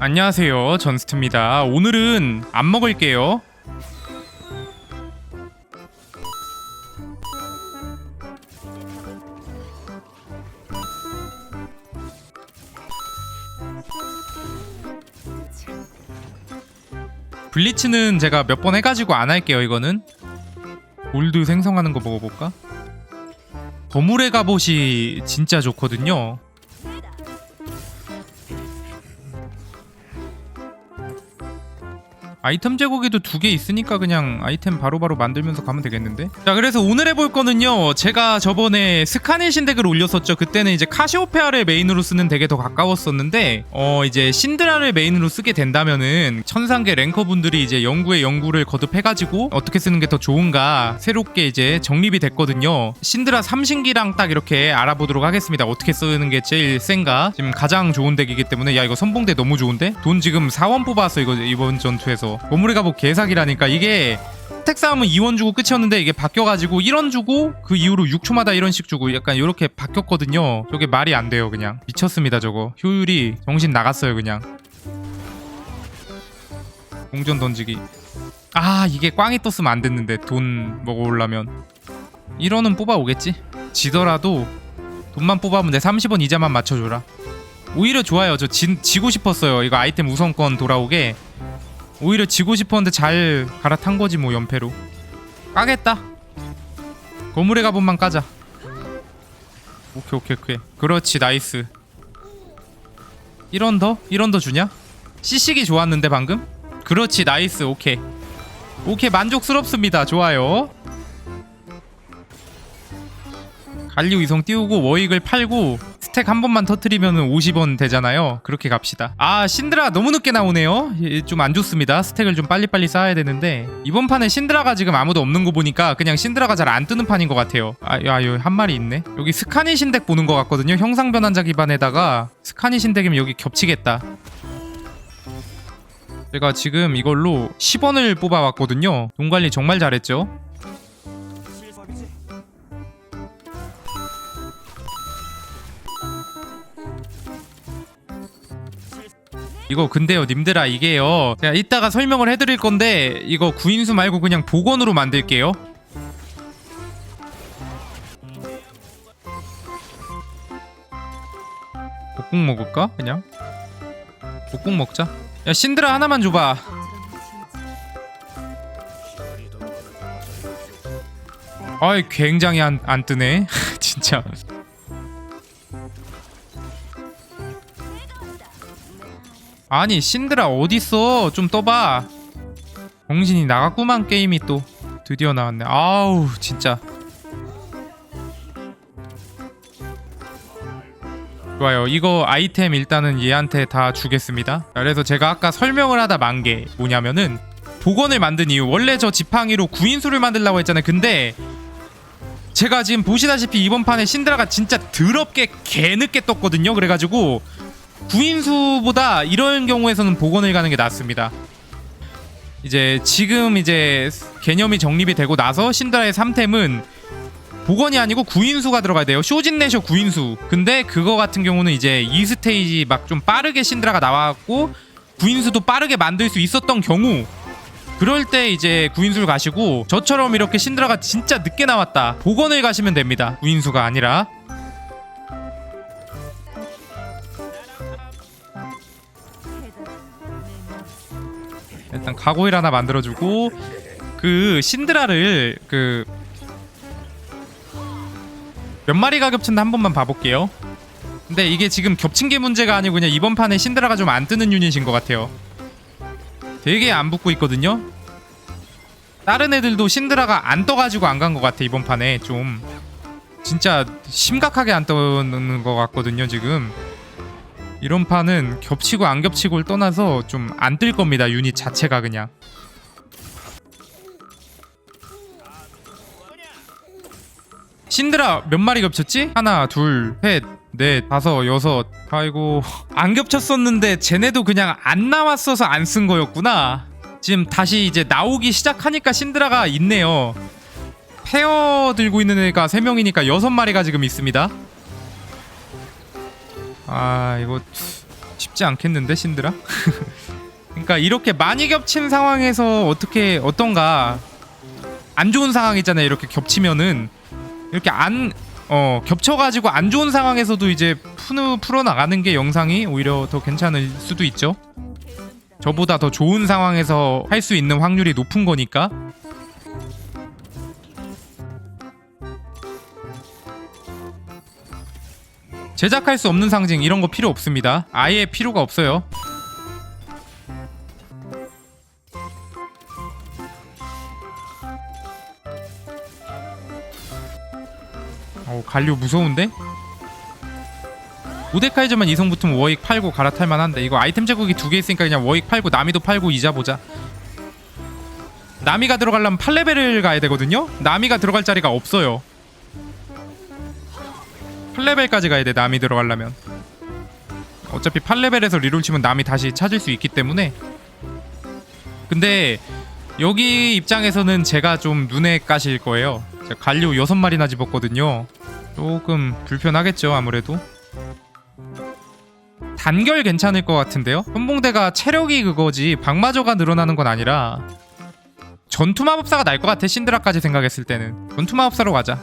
안녕하세요 전스트입니다. 오늘은 안 먹을게요. 블리츠는 제가 몇 번 해가지고 안 할게요 이거는. 골드 생성하는 거 먹어볼까? 거물의 갑옷이 진짜 좋거든요 아이템 제공에도 두 개 있으니까 그냥 아이템 바로 바로 만들면서 가면 되겠는데? 자 그래서 오늘 해볼 거는요. 제가 저번에 스카넷신 덱을 올렸었죠. 그때는 이제 카시오페아를 메인으로 쓰는 덱에 더 가까웠었는데 어 이제 신드라를 메인으로 쓰게 된다면은 천상계 랭커분들이 이제 연구에 연구를 거듭해가지고 어떻게 쓰는 게 더 좋은가 새롭게 이제 정립이 됐거든요. 신드라 삼신기랑 딱 이렇게 알아보도록 하겠습니다. 어떻게 쓰는 게 제일 센가? 지금 가장 좋은 덱이기 때문에 야 이거 선봉대 너무 좋은데? 돈 지금 4원 뽑았어 이거 이번 전투에서 보물의 갑옷 개사기라니까. 이게 택 싸움은 2원 주고 끝이었는데 이게 바뀌어가지고 1원 주고 그 이후로 6초마다 이런씩 주고 약간 이렇게 바뀌었거든요. 저게 말이 안 돼요 그냥. 미쳤습니다 저거. 효율이 정신 나갔어요 그냥. 공전 던지기. 아 이게 꽝이 떴으면 안 됐는데 돈 먹어오려면. 1원은 뽑아오겠지? 지더라도 돈만 뽑아오면 내 30원 이자만 맞춰줘라. 오히려 좋아요. 저 지, 지고 싶었어요. 이거 아이템 우선권 돌아오게 오히려 지고 싶었는데 잘 갈아탄 거지 뭐 연패로. 까겠다. 거물의 갑옷만 까자. 오케이 오케이 오케이. 그렇지 나이스. 1원 더? 1원 더 주냐? 시식이 좋았는데 방금? 그렇지 나이스 오케이. 오케이 만족스럽습니다. 좋아요. 갈리오 이성 띄우고 워익을 팔고 스택 한 번만 터트리면 50원 되잖아요. 그렇게 갑시다. 아 신드라 너무 늦게 나오네요. 좀 안 좋습니다. 스택을 좀 빨리빨리 쌓아야 되는데. 이번 판에 신드라가 지금 아무도 없는 거 보니까 그냥 신드라가 잘 안 뜨는 판인 것 같아요. 아야 여기 한 마리 있네. 여기 스카니 신덱 보는 것 같거든요. 형상 변환자 기반에다가 스카니 신덱이면 여기 겹치겠다. 제가 지금 이걸로 10원을 뽑아왔거든요. 돈 관리 정말 잘했죠 이거 근데요 님들아 이게요. 제가 이따가 설명을 해드릴 건데 이거 구인수 말고 그냥 복원으로 만들게요. 복국 먹을까 그냥? 복국 먹자. 야 신드라 하나만 줘봐. 아이 굉장히 안, 안 뜨네. 진짜 아니 신드라 어딨어? 좀 떠봐. 정신이 나갔구만 게임이 또. 드디어 나왔네. 아우 진짜. 좋아요. 이거 아이템 일단은 얘한테 다 주겠습니다. 자, 그래서 제가 아까 설명을 하다 만 게 뭐냐면은 복원을 만든 이유. 원래 저 지팡이로 구인수를 만들려고 했잖아요. 근데 제가 지금 보시다시피 이번 판에 신드라가 진짜 더럽게 개늦게 떴거든요. 그래가지고 구인수보다 이런 경우에서는 복원을 가는 게 낫습니다. 이제 지금 이제 개념이 정립이 되고 나서 신드라의 3템은 복원이 아니고 구인수가 들어가야 돼요. 쇼진내셔 구인수. 근데 그거 같은 경우는 이제 2스테이지 막 좀 빠르게 신드라가 나왔고 구인수도 빠르게 만들 수 있었던 경우 그럴 때 이제 구인수를 가시고 저처럼 이렇게 신드라가 진짜 늦게 나왔다. 복원을 가시면 됩니다. 구인수가 아니라 일단 가고일 하나 만들어주고 그 신드라를 그 몇 마리가 겹친다 한 번만 봐볼게요. 근데 이게 지금 겹친 게 문제가 아니고 그냥 이번 판에 신드라가 좀 안 뜨는 유닛인 것 같아요. 되게 안 붙고 있거든요. 다른 애들도 신드라가 안 떠가지고 안 간 것 같아 이번 판에 좀 진짜 심각하게 안 떠는 것 같거든요 지금. 이런 판은 겹치고 안 겹치고를 떠나서 좀 안 뜰 겁니다 유닛 자체가 그냥. 신드라 몇 마리 겹쳤지? 하나 둘셋 넷 다섯 여섯. 아이고 안 겹쳤었는데 쟤네도 그냥 안 나왔어서 안 쓴 거였구나. 지금 다시 이제 나오기 시작하니까 신드라가 있네요. 페어 들고 있는 애가 3명이니까 6마리가 지금 있습니다 아 이거 쉽지 않겠는데 신드라? 그러니까 이렇게 많이 겹친 상황에서 어떻게 어떤가 안 좋은 상황 있잖아요. 이렇게 겹치면은 이렇게 안 어, 겹쳐가지고 안 좋은 상황에서도 이제 푸는 풀어 나가는 게 영상이 오히려 더 괜찮을 수도 있죠. 저보다 더 좋은 상황에서 할 수 있는 확률이 높은 거니까. 제작할 수 없는 상징 이런 거 필요 없습니다. 아예 필요가 없어요. 어, 갈류 무서운데? 모데카이저만 이성 붙으면 워익 팔고 갈아탈 만한데 이거 아이템 제국이 두 개 있으니까 그냥 워익 팔고 나미도 팔고 이자 보자. 나미가 들어가려면 8레벨을 가야 되거든요. 나미가 들어갈 자리가 없어요. 8레벨까지 가야 돼 나미 들어가려면. 어차피 8레벨에서 리롤 치면 남이 다시 찾을 수 있기 때문에. 근데 여기 입장에서는 제가 좀 눈에 까실 거예요. 제가 갈류 6마리나 집었거든요. 조금 불편하겠죠 아무래도. 단결 괜찮을 것 같은데요? 현봉대가 체력이 그거지. 박마저가 늘어나는 건 아니라. 전투마법사가 날 것 같아 신드라까지 생각했을 때는. 전투마법사로 가자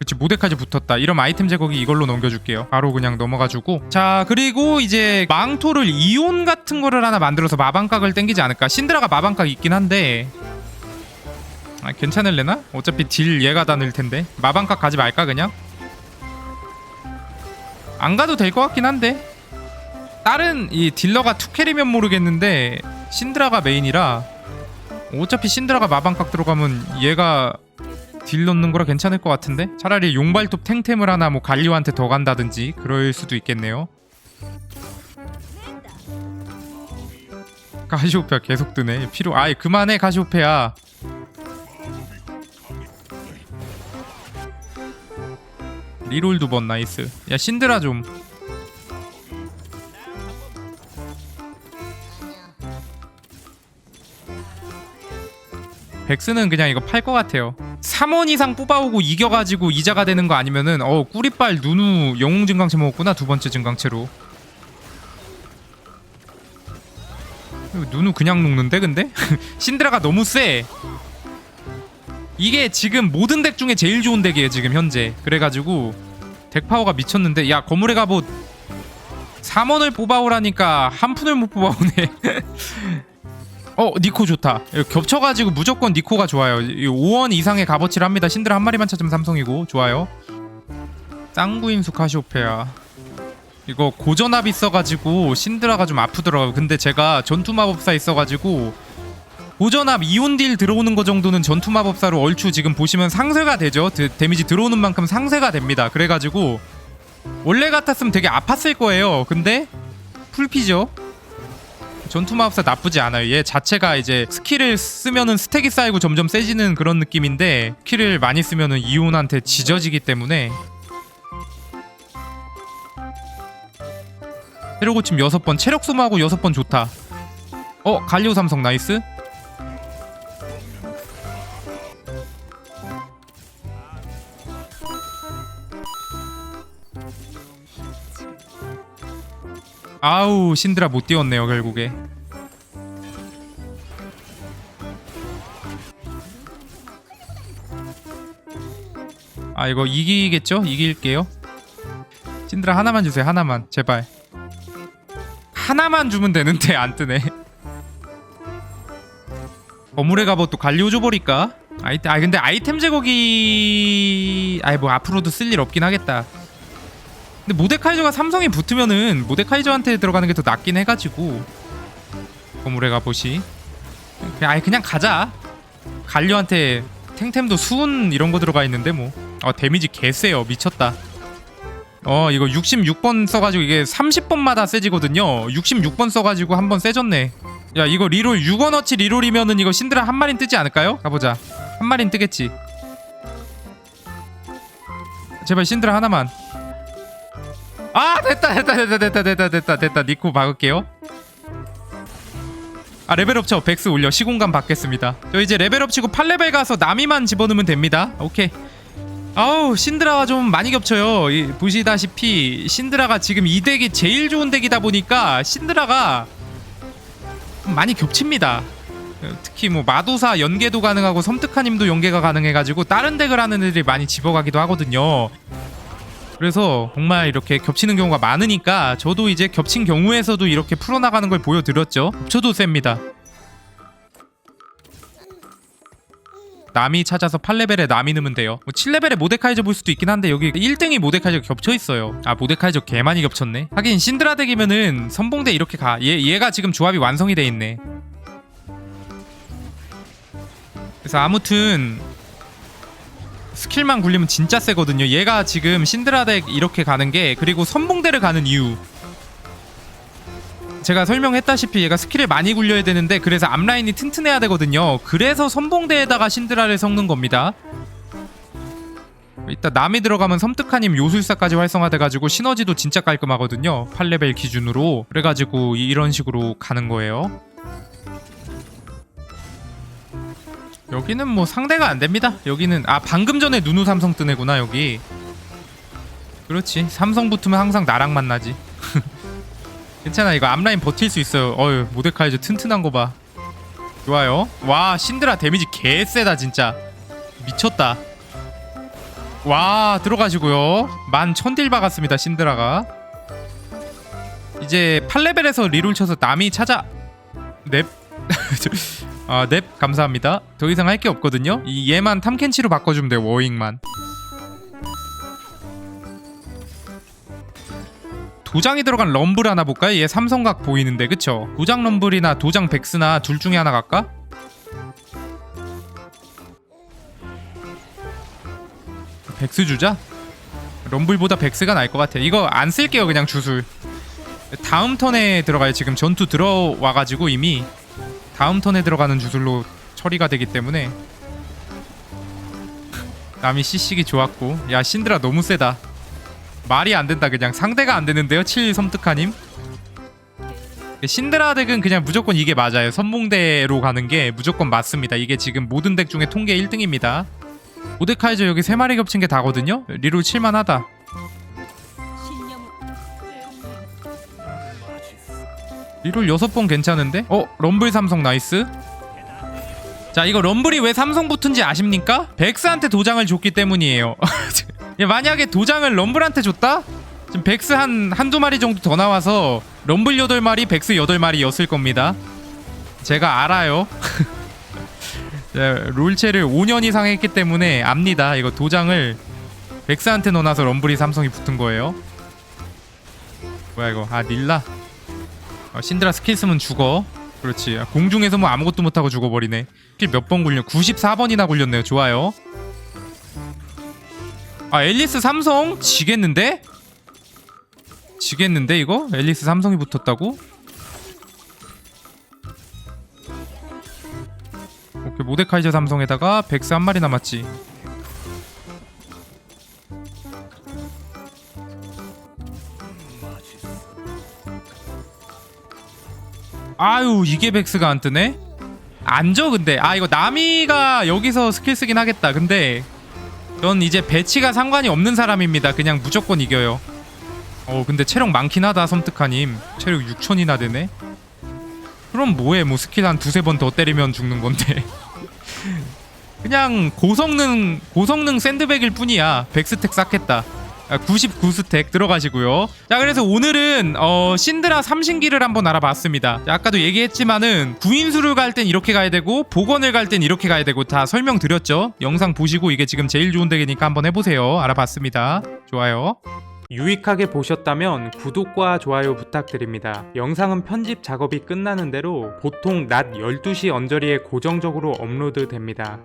그치 모데카지 붙었다. 이러면 아이템 제거기 이걸로 넘겨줄게요. 바로 그냥 넘어가주고. 자 그리고 이제 망토를 이온 같은 거를 하나 만들어서 마방각을 땡기지 않을까. 신드라가 마방각 있긴 한데. 아 괜찮을래나? 어차피 딜 얘가 다 넣을 텐데. 마방각 가지 말까 그냥? 안 가도 될 것 같긴 한데. 다른 이 딜러가 투캐리면 모르겠는데 신드라가 메인이라 어차피 신드라가 마방각 들어가면 얘가 딜 넣는 거라 괜찮을 것 같은데? 차라리 용발톱 탱템을 하나 뭐 갈리오한테 더 간다든지 그럴 수도 있겠네요. 가시오페아 계속 뜨네. 필요 아예 그만해 가시오페아. 리롤 두 번 나이스. 야 신드라 좀. 백스는 그냥 이거 팔 것 같아요 3원 이상 뽑아오고 이겨가지고 이자가 되는 거 아니면은 어 꾸리빨 누누 영웅 증강체 먹었구나 두 번째 증강체로. 누누 그냥 녹는데 근데? 신드라가 너무 세. 이게 지금 모든 덱 중에 제일 좋은 덱이에요 지금 현재. 그래가지고 덱 파워가 미쳤는데 야 거물의 갑옷. 3원을 뽑아오라니까 한 푼을 못 뽑아오네 어 니코 좋다. 겹쳐가지고 무조건 니코가 좋아요. 이 5원 이상의 값어치를 합니다. 신드라 한 마리만 찾으면 삼성이고. 좋아요. 짱구인수 카시오페아. 이거 고전압 있어가지고 신드라가 좀 아프더라고요. 근데 제가 전투마법사 있어가지고 고전압 이온딜 들어오는 거 정도는 전투마법사로 얼추 지금 보시면 상쇄가 되죠. 데, 데미지 들어오는 만큼 상쇄가 됩니다. 그래가지고 원래 같았으면 되게 아팠을 거예요. 근데 풀피죠 전투 마법사 나쁘지 않아요. 얘 자체가 이제 스킬을 쓰면은 스택이 쌓이고 점점 세지는 그런 느낌인데 스킬을 많이 쓰면은 이온한테 지져지기 때문에 체력 고침 여섯 번 체력 소모하고 여섯 번 좋다. 어 갈리오 삼성 나이스. 아우 신드라 못 뛰었네요 결국에. 아 이거 이기겠죠? 이길게요. 신드라 하나만 주세요 하나만. 제발. 하나만 주면 되는데 안 뜨네. 거물의 갑옷도 갈리오 줘버릴까? 아이, 아 근데 아이템 제거기 아이 뭐 앞으로도 쓸 일 없긴 하겠다 근데 모데카이저가 삼성에 붙으면은 모데카이저한테 들어가는 게 더 낫긴 해가지고. 거물의 갑옷이. 그냥 아예 그냥 가자. 갈료한테 탱템도 수은 이런 거 들어가 있는데 뭐. 어, 데미지 개세요. 미쳤다. 어 이거 66번 써가지고 이게 30번마다 세지거든요. 66번 써가지고 한 번 세졌네. 야 이거 리롤 6원어치 리롤이면은 이거 신드라 한 마린 뜨지 않을까요? 가보자. 한 마린 뜨겠지. 제발 신드라 하나만 아 됐다 됐다 됐다 됐다 됐다 됐다 됐다. 니코 박을게요. 아 레벨업 쳐 백스 올려. 시공간 받겠습니다. 저 이제 레벨업 치고 8레벨 가서 나미만 집어넣으면 됩니다. 오케이. 아우 신드라가 좀 많이 겹쳐요. 이, 보시다시피 신드라가 지금 이 덱이 제일 좋은 덱이다 보니까 신드라가 좀 많이 겹칩니다. 어, 특히 뭐 마도사 연계도 가능하고 섬뜩하님도 연계가 가능해가지고 다른 덱을 하는 애들이 많이 집어가기도 하거든요 그래서 정말 이렇게 겹치는 경우가 많으니까 저도 이제 겹친 경우에서도 이렇게 풀어나가는 걸 보여드렸죠 겹쳐도 셉니다 남이 찾아서 8레벨에 남이 넣으면 돼요. 뭐 7레벨에 모데카이저 볼 수도 있긴 한데 여기 1등이 모데카이저 겹쳐 있어요. 아 모데카이저 개 많이 겹쳤네. 하긴 신드라 덱이면은 선봉대 이렇게 가. 얘 얘가 지금 조합이 완성이 돼 있네. 그래서 아무튼 스킬만 굴리면 진짜 세거든요. 얘가 지금 신드라 덱 이렇게 가는 게 그리고 선봉대를 가는 이유. 제가 설명했다시피 얘가 스킬을 많이 굴려야 되는데 그래서 앞라인이 튼튼해야 되거든요. 그래서 선봉대에다가 신드라를 섞는 겁니다. 이따 남이 들어가면 섬뜩하님 요술사까지 활성화돼가지고 시너지도 진짜 깔끔하거든요. 8레벨 기준으로 그래가지고 이런 식으로 가는 거예요. 여기는 뭐 상대가 안 됩니다. 여기는 아 방금 전에 누누 삼성 뜨네구나 여기. 그렇지. 삼성 붙으면 항상 나랑 만나지. 괜찮아 이거 앞라인 버틸 수 있어요. 어휴 모데카이저 튼튼한 거 봐. 좋아요. 와 신드라 데미지 개 세다 진짜. 미쳤다. 와 들어가시고요. 만 천딜 박았습니다 신드라가. 이제 8레벨에서 리롤 쳐서 남이 찾아. 넵 아, 넵 감사합니다 더 이상 할 게 없거든요 이 얘만 탐켄치로 바꿔주면 돼요 워잉만 도장이 들어간 럼블 하나 볼까요? 얘 삼성각 보이는데 그쵸? 도장 럼블이나 도장 백스나 둘 중에 하나 갈까? 백스 주자? 럼블보다 백스가 나을 것 같아 이거 안 쓸게요 그냥 주술 다음 턴에 들어가요 지금 전투 들어와가지고 이미 다음 턴에 들어가는 주술로 처리가 되기 때문에 남이 CC기 좋았고 야 신드라 너무 세다. 말이 안 된다 그냥. 상대가 안 되는데요 7 섬뜩하님? 신드라 덱은 그냥 무조건 이게 맞아요. 선봉대로 가는 게 무조건 맞습니다. 이게 지금 모든 덱 중에 통계 1등입니다. 모데카이저 여기 3마리 겹친 게 다거든요? 리롤 칠만하다 리롤 6번 괜찮은데? 어? 럼블 삼성 나이스 자 이거 럼블이 왜 삼성 붙은지 아십니까? 백스한테 도장을 줬기 때문이에요 야, 만약에 도장을 럼블한테 줬다? 지금 백스 한 한두 마리 정도 더 나와서 럼블 8마리, 백스 8마리였을 겁니다. 제가 알아요. 자, 롤체를 5년 이상 했기 때문에 압니다. 이거 도장을 백스한테 넣어놔서 럼블이 삼성이 붙은 거예요. 뭐야 이거? 아 닐라. 어, 신드라 스킬 쓰면 죽어. 그렇지. 아, 공중에서 뭐 아무것도 못하고 죽어버리네. 스킬 몇 번 굴려? 94번이나 굴렸네요. 좋아요. 아 앨리스 삼성 지겠는데? 지겠는데 이거? 앨리스 삼성이 붙었다고? 오케이 모데카이저 삼성에다가 백스 한 마리 남았지 아유 이게 백스가 안 뜨네? 안져 근데 아 이거 나미가 여기서 스킬 쓰긴 하겠다 근데 전 이제 배치가 상관이 없는 사람입니다. 그냥 무조건 이겨요. 어 근데 체력 많긴 하다 섬뜩하님. 체력 6천이나 되네. 그럼 뭐해 뭐 스킬 한 두세 번 더 때리면 죽는 건데. 그냥 고성능 고성능 샌드백일 뿐이야. 백스택 쌓겠다. 99스택 들어가시고요. 자 그래서 오늘은 어, 신드라 삼신기를 한번 알아봤습니다. 자, 아까도 얘기했지만은 구인수를 갈 땐 이렇게 가야 되고 복원을 갈 땐 이렇게 가야 되고 다 설명드렸죠. 영상 보시고 이게 지금 제일 좋은 덱이니까 한번 해보세요. 알아봤습니다. 좋아요. 유익하게 보셨다면 구독과 좋아요 부탁드립니다. 영상은 편집 작업이 끝나는 대로 보통 낮 12시 언저리에 고정적으로 업로드 됩니다.